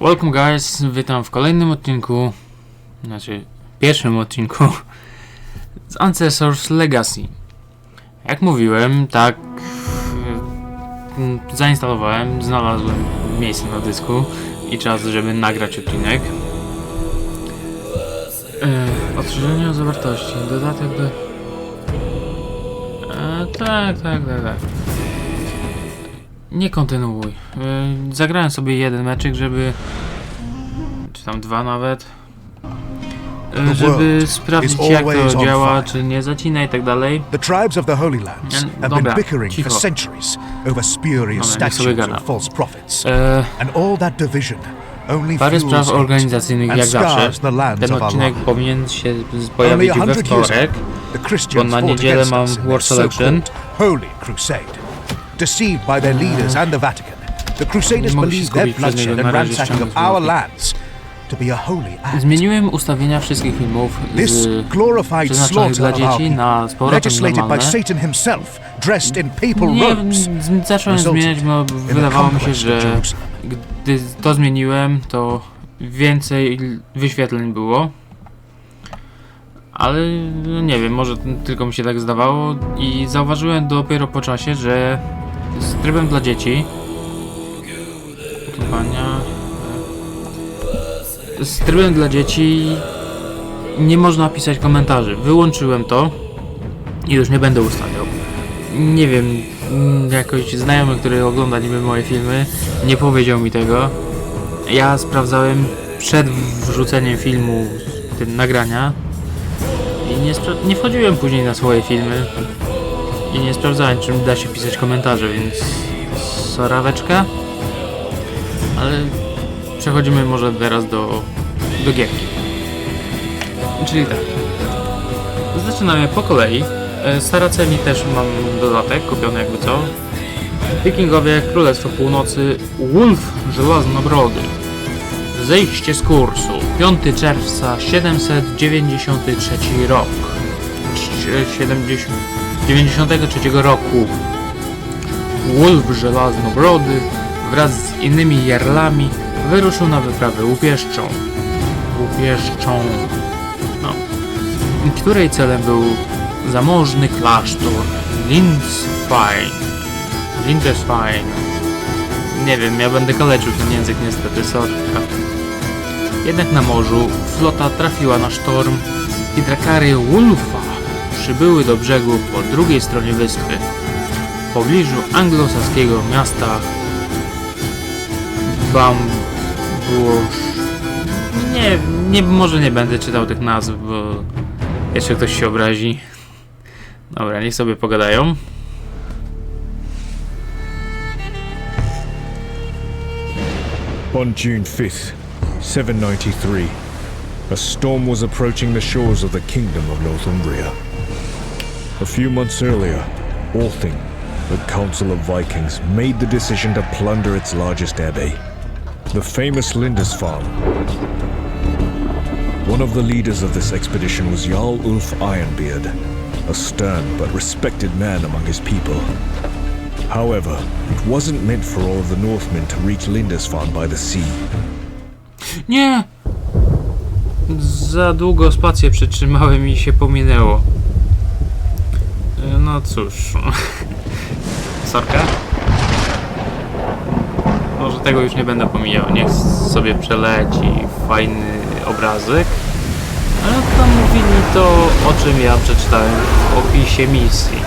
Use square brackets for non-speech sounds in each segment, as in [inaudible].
Welcome guys, witam w kolejnym odcinku, znaczy pierwszym odcinku z Ancestors Legacy. Jak mówiłem, tak mm, zainstalowałem, znalazłem miejsce na dysku i czas, żeby nagrać odcinek. E, ostrzeżenie o zawartości, dodatek do... E, tak, tak, tak, tak. Nie kontynuuj. Yy, zagrałem sobie jeden meczyk, żeby. Czy tam dwa nawet. The żeby sprawdzić jak to działa, czy nie zacina i tak dalej. The tribes of the Holy Lands And- have been bickering for centuries over spurious statues and false prophets. E, And all that division parę spraw organizacyjnych jak zawsze. Ten odcinek powinien się pojawić we wtorek. Christians na niedzielę mam War Selection. Deceived by their leaders and the Vatican, the Crusaders believed their bloodshed and ransacking of our lands to be a holy act. Zmieniłem ustawienia wszystkich filmów This glorified przeznaczonych slaughter dla of our dzieci na z powrotem legislated by normalne. Satan himself, dressed in papal Nie, robes, z- zacząłem resulted zmieniać, bo in the wydawało mi się, conquest of że Jerusalem. gdy to zmieniłem, to więcej wyświetleń było. Ale no nie wiem, może tylko mi się tak zdawało i zauważyłem dopiero po czasie, że z trybem dla dzieci Pania z trybem dla dzieci nie można pisać komentarzy. Wyłączyłem to i już nie będę ustawiał. Nie wiem, mm, jakoś znajomy, który ogląda niby moje filmy, nie powiedział mi tego. Ja sprawdzałem przed wrzuceniem filmu, tym nagrania i nie, nie wchodziłem później na swoje filmy i nie sprawdzałem, czy da się pisać komentarze, więc soraweczka. Ale przechodzimy może teraz do, do gierki. Czyli tak. Zaczynamy po kolei. E, Saraceni też mam dodatek, kupiony jakby co. Wikingowie, Królestwo Północy, Wolf Żelaznobrody. Zejście z kursu. 5 czerwca 793 rok. Ś- 70, 93 roku. Wolf Żelaznobrody wraz z innymi jarlami wyruszył na wyprawę łupieszczą. Łupieszczą. No. Której celem był zamożny klasztor Lindsfein. Lindesfein. Nie wiem, ja będę kaleczył ten język niestety, sorry. Jednak na morzu flota trafiła na sztorm i drakary Wulfa przybyły do brzegu po drugiej stronie wyspy, w pobliżu anglosaskiego miasta Bambusz. Nie, nie, może nie będę czytał tych nazw, bo jeszcze ktoś się obrazi. Dobra, niech sobie pogadają. On June 5th, 793, a storm was approaching the shores of the Kingdom of Northumbria. A few months earlier, Althing, the Council of Vikings, made the decision to plunder its largest abbey, the famous Lindisfarne. One of the leaders of this expedition was Jarl Ulf Ironbeard, a stern but respected man among his people. However, it wasn't meant for all of the Northmen to reach Lindisfarne by the sea. Nie! Za długo spację przytrzymałem i się pominęło. No cóż. Sorka? Może tego już nie będę pomijał. Niech sobie przeleci fajny obrazek. Ale tam mówili to, o czym ja przeczytałem w opisie misji.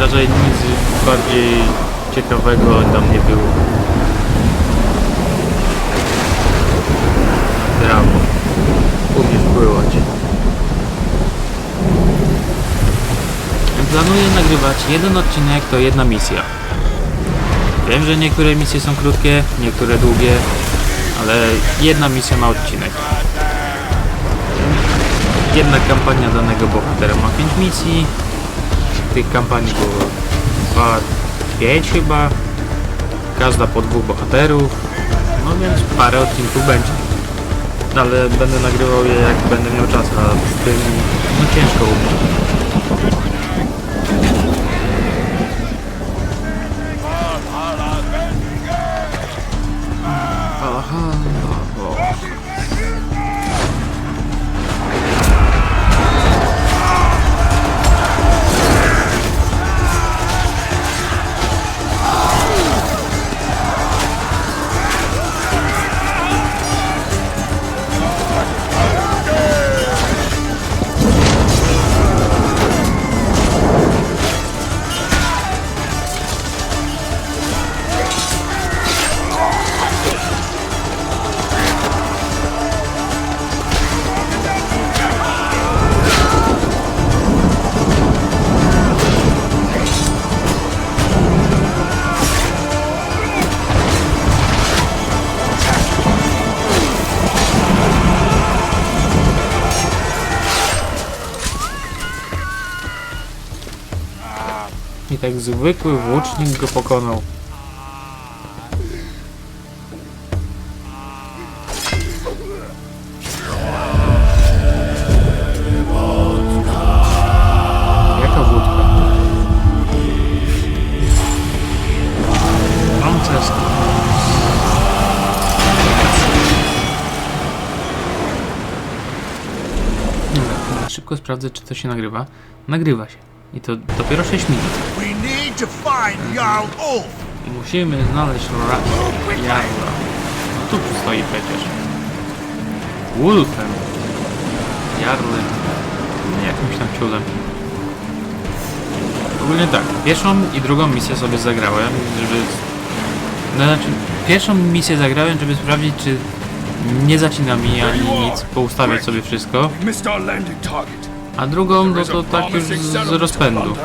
Raczej nic bardziej ciekawego tam nie było. Brawo. Umiesz pływać. Planuję nagrywać jeden odcinek to jedna misja. Wiem, że niektóre misje są krótkie, niektóre długie, ale jedna misja na odcinek. Jedna kampania danego bohatera ma 5 misji. Tych kampanii było 2, 5 chyba. Każda po dwóch bohaterów. No więc parę odcinków będzie. Ale będę nagrywał je jak będę miał czas, a z tym no ciężko u mnie. Jak zwykły włócznik go pokonał. Szybko sprawdzę, czy to się nagrywa. Nagrywa się. I to dopiero 6 minut. Musimy znaleźć Ra- Jarla. No tu stoi przecież. Wolfem. Jarlem. Jakimś tam ciulem. Ogólnie tak, pierwszą i drugą misję sobie zagrałem, żeby... No znaczy, pierwszą misję zagrałem, żeby sprawdzić, czy nie zacina mi ani nic, poustawiać sobie wszystko. A drugą, no to tak już z rozpędu.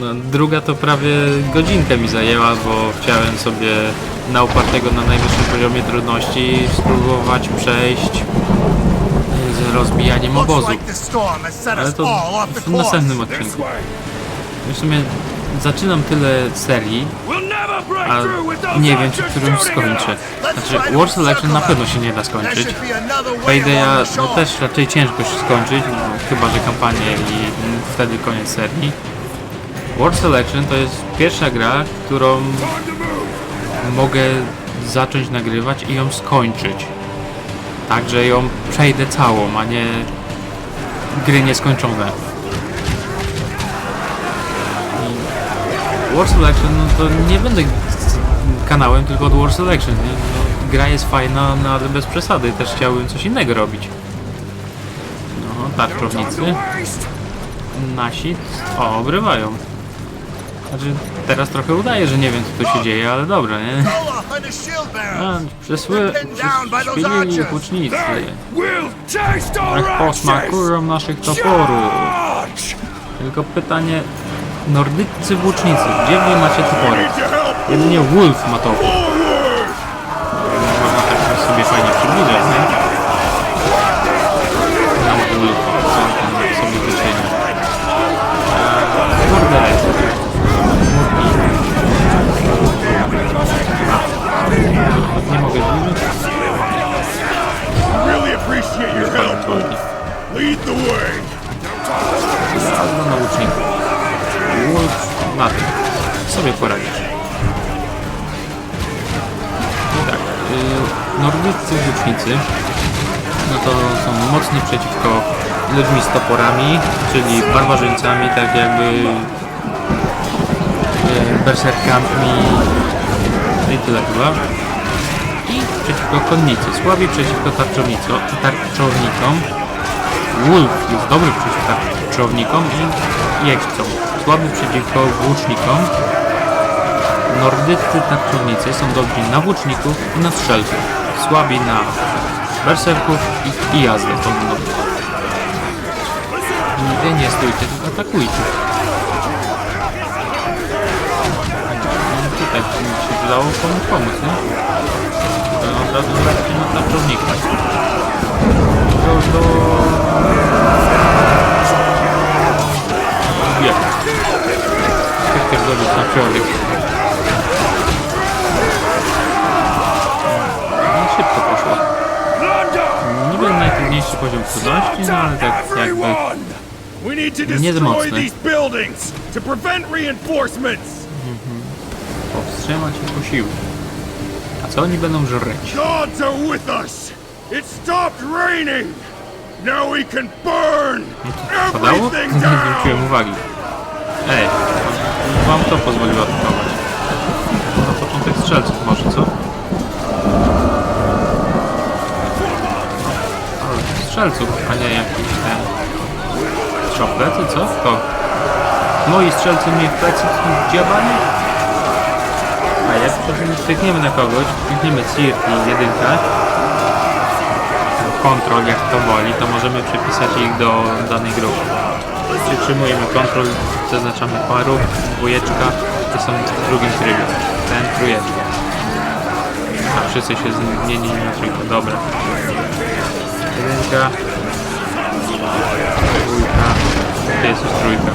No, druga to prawie godzinkę mi zajęła, bo chciałem sobie na upartego na najwyższym poziomie trudności spróbować przejść z rozbijaniem obozu. Ale to w następnym odcinku. W sumie zaczynam tyle serii, a nie wiem czy którymś skończę. Znaczy War Selection na pewno się nie da skończyć. the no też raczej ciężko się skończyć, no, chyba że kampanię i wtedy koniec serii. War Selection to jest pierwsza gra, którą mogę zacząć nagrywać i ją skończyć. Także ją przejdę całą, a nie gry nieskończone. War Selection, no to nie będę kanałem tylko od War Selection. Nie? No, gra jest fajna, no ale bez przesady. Też chciałbym coś innego robić. No, tarczownicy. Nasi, o, obrywają. Znaczy, teraz trochę udaje, że nie wiem co tu się dzieje, ale dobra, nie? A, przesły, prześpili łucznicy. Our Jak posmakują naszych toporów. Tylko pytanie, nordyccy włócznicy, gdzie wy macie topory? Jedynie Wolf ma topór. Są mocni przeciwko ludźmi z toporami, czyli barbarzyńcami, tak jakby y, berserkami i tyle chyba. I przeciwko konnicy, słabi przeciwko tarczownico, tarczownikom. Wolf jest dobry przeciwko tarczownikom i jeźdźcom. Słaby przeciwko włócznikom. Nordycy tarczownicy są dobrzy na włóczników i na strzelców. Słabi na berserków i, i jazdę konną. I wy nie stójcie, tylko atakujcie. Tutaj mi się przydało komuś pomóc, nie? To od razu traficie na tarczownika. Do, do... Jak pierdolić na prioryk. No szybko poszło. Najtrudniejszy poziom trudności, no ale tak jakby... Nie za mocny. reinforcements. powstrzymać i posiłki. A co oni będą żreć? Gods are with us. It stopped raining. Now we can burn everything [laughs] Nie down. zwróciłem uwagi. Ej, wam to pozwoliło atakować. Na początek strzelców może, co? Strzelców, a nie jakiś ten... Strzał w plecy, co? To... Moi strzelcy mnie w plecy są dziabani? A jak stykniemy na kogoś, klikniemy CIRT i jedynkę, kontrol jak to woli, to możemy przypisać ich do danej grupy. Przytrzymujemy kontrol, zaznaczamy parów, dwójeczka, to są w drugim trybie, ten trójeczka. A wszyscy się zmienili na trójkę, dobra. Jedynka, dwójka, to jest już trójka.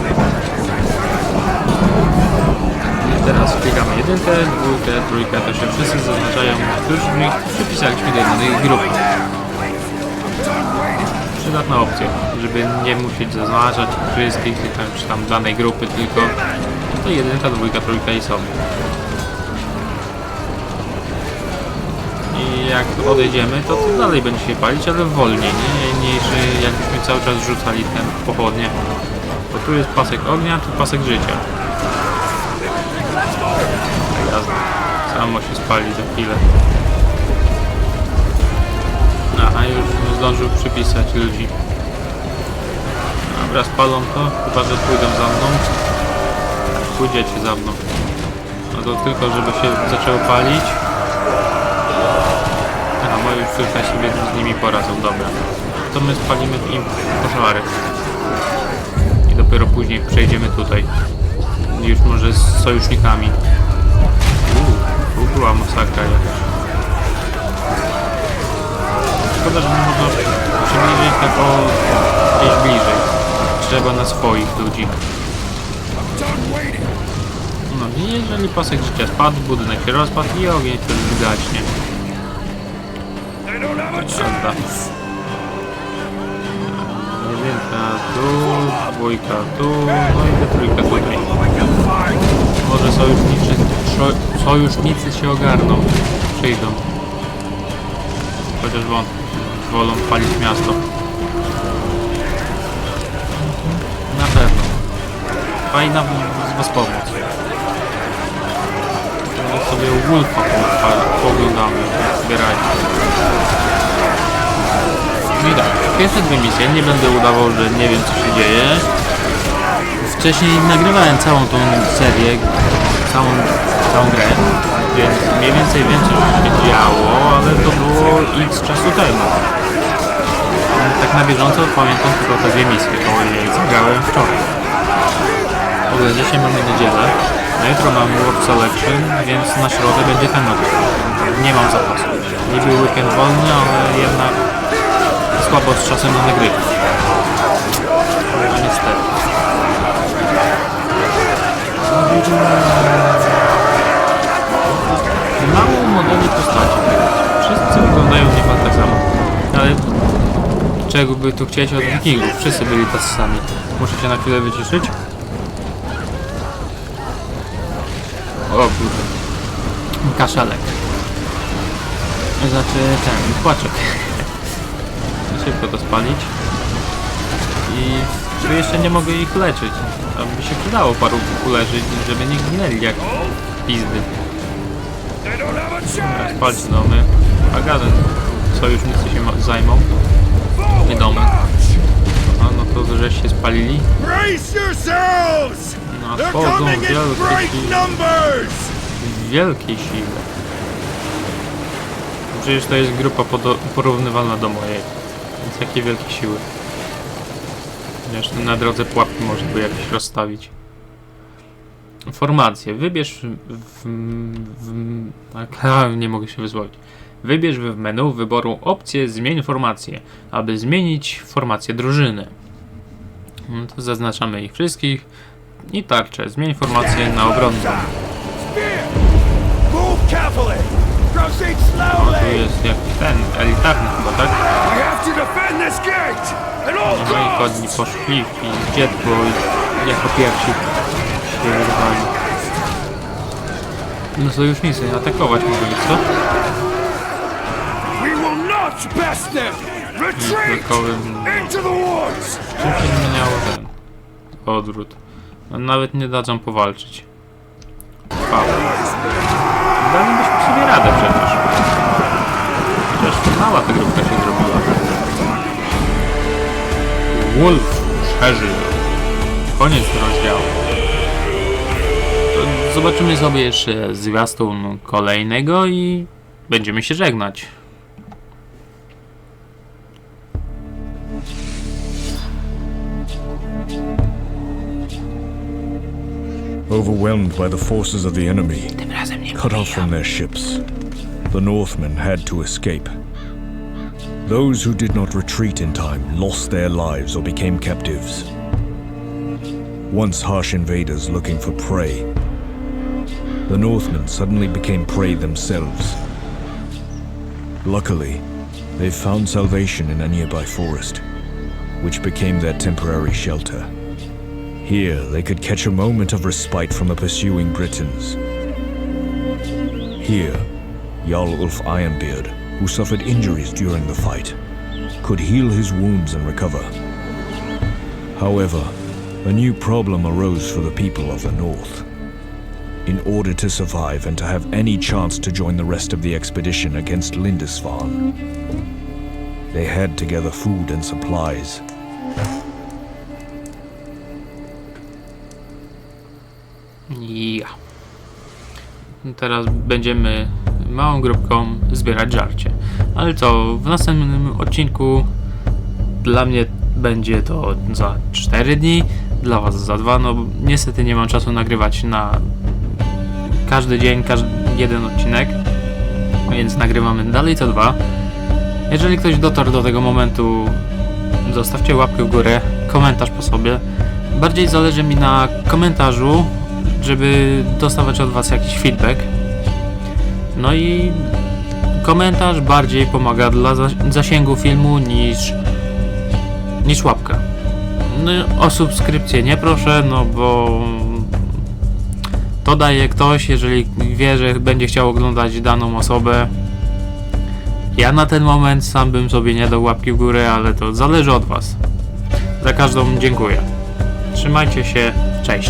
teraz klikamy jedynkę, dwójkę, trójkę, to się wszyscy zaznaczają, którzy z nich przypisaliśmy do jednej grupy. Przydatna opcja, żeby nie musieć zaznaczać wszystkich, czy tam danej grupy, tylko to jedynka, dwójka, trójka i są. Jak odejdziemy, to, to dalej będzie się palić, ale wolniej, nie? Niż y, jakbyśmy cały czas rzucali ten pochodnie. Bo tu jest pasek ognia, tu pasek życia. Jazda. Samo się spali za chwilę. Aha, już zdążył przypisać ludzi. Dobra, spalą to, chyba że pójdą za mną. Pójdziecie za mną. No to tylko, żeby się zaczęło palić. Moje już tutaj sobie z nimi poradzą, dobra. To my spalimy im pożary. I dopiero później przejdziemy tutaj. Już może z sojusznikami. Uuu, była masakra jakaś. Szkoda, że można przybliżyć tak o gdzieś bliżej. Trzeba na swoich ludzi. No i jeżeli pasek życia spadł, budynek się rozpadł i ogień też zgaśnie. Prawda. Jedynka tu, dwójka tu, no i te trójka tutaj. Może sojusznicy, sojusznicy się ogarną, przyjdą. Chociaż wątpię, wolą palić miasto. Na pewno. Fajna was pomoc. Teraz sobie Wolfa po- pooglądamy, jak zbieracie. No i tak, pierwsze dwie misje, nie będę udawał, że nie wiem co się dzieje. Wcześniej nagrywałem całą tą serię, całą, całą grę, więc mniej więcej wiem co się działo, ale to było x czasu temu. Tak na bieżąco pamiętam tylko te dwie misje, bo je zagrałem wczoraj. W ogóle dzisiaj mamy niedzielę, na jutro mamy World Selection, więc na środę będzie ten odcinek. Nie mam zapasu. Niby weekend wolny, ale jednak słabo z czasem na nagrywki. No niestety. Mało modeli postaci. Wszyscy wyglądają niemal tak samo. Ale czego by tu chcieć od wikingów? Wszyscy byli tacy sami. Muszę się na chwilę wyciszyć. O kurde. Kaszelek. Znaczy ten, płaczek. Szybko to spalić. I tu jeszcze nie mogę ich leczyć. A by się przydało paru uleżyć, żeby nie ginęli jak pizdy. Spalić domy. Agaden. Sojusznicy się zajmą. Nie domy. A no to żeś się spalili. No in wielkie siły. wielkiej sile. Przecież to jest grupa porównywalna do mojej. Więc jakie wielkie siły. Zresztą na drodze pułapki można by jakieś rozstawić. Formacje. Wybierz w, w, tak, [laughs] a, nie mogę się wysłowić. Wybierz w menu wyboru opcję Zmień formację, aby zmienić formację drużyny. No to zaznaczamy ich wszystkich. I tarczę. Zmień formację na obronną. Move carefully! Proceed Tu jest jakiś ten, elitarny chyba, tak? No i chodni poszli i dziecko jako pierwsi się wyrwali. No sojusznicy, atakować mogli, co? Woods! Czym się zmieniało ten odwrót? No, nawet nie dadzą powalczyć. Paweł. Dalibyśmy sobie radę przecież. Chociaż mała ta grupka się zrobiła. Wolf przeżył. Koniec rozdziału. Zobaczymy sobie jeszcze zwiastun kolejnego i będziemy się żegnać. Overwhelmed by the forces of the enemy, cut off from their ships, the Northmen had to escape. Those who did not retreat in time lost their lives or became captives. Once harsh invaders looking for prey, the Northmen suddenly became prey themselves. Luckily, they found salvation in a nearby forest, which became their temporary shelter. Here, they could catch a moment of respite from the pursuing Britons. Here, Jarl Ulf Ironbeard, who suffered injuries during the fight, could heal his wounds and recover. However, a new problem arose for the people of the North. In order to survive and to have any chance to join the rest of the expedition against Lindisfarne, they had to gather food and supplies. Teraz będziemy małą grupką zbierać żarcie. Ale co, w następnym odcinku dla mnie będzie to za 4 dni, dla was za 2. No niestety nie mam czasu nagrywać na każdy dzień, każdy jeden odcinek, więc nagrywamy dalej co dwa. Jeżeli ktoś dotarł do tego momentu, zostawcie łapkę w górę, komentarz po sobie. Bardziej zależy mi na komentarzu, żeby dostawać od Was jakiś feedback. No i komentarz bardziej pomaga dla zas- zasięgu filmu niż, niż łapka. No, o subskrypcję nie proszę, no bo to daje ktoś, jeżeli wie, że będzie chciał oglądać daną osobę. Ja na ten moment sam bym sobie nie dał łapki w górę, ale to zależy od Was. Za każdą dziękuję. Trzymajcie się, cześć.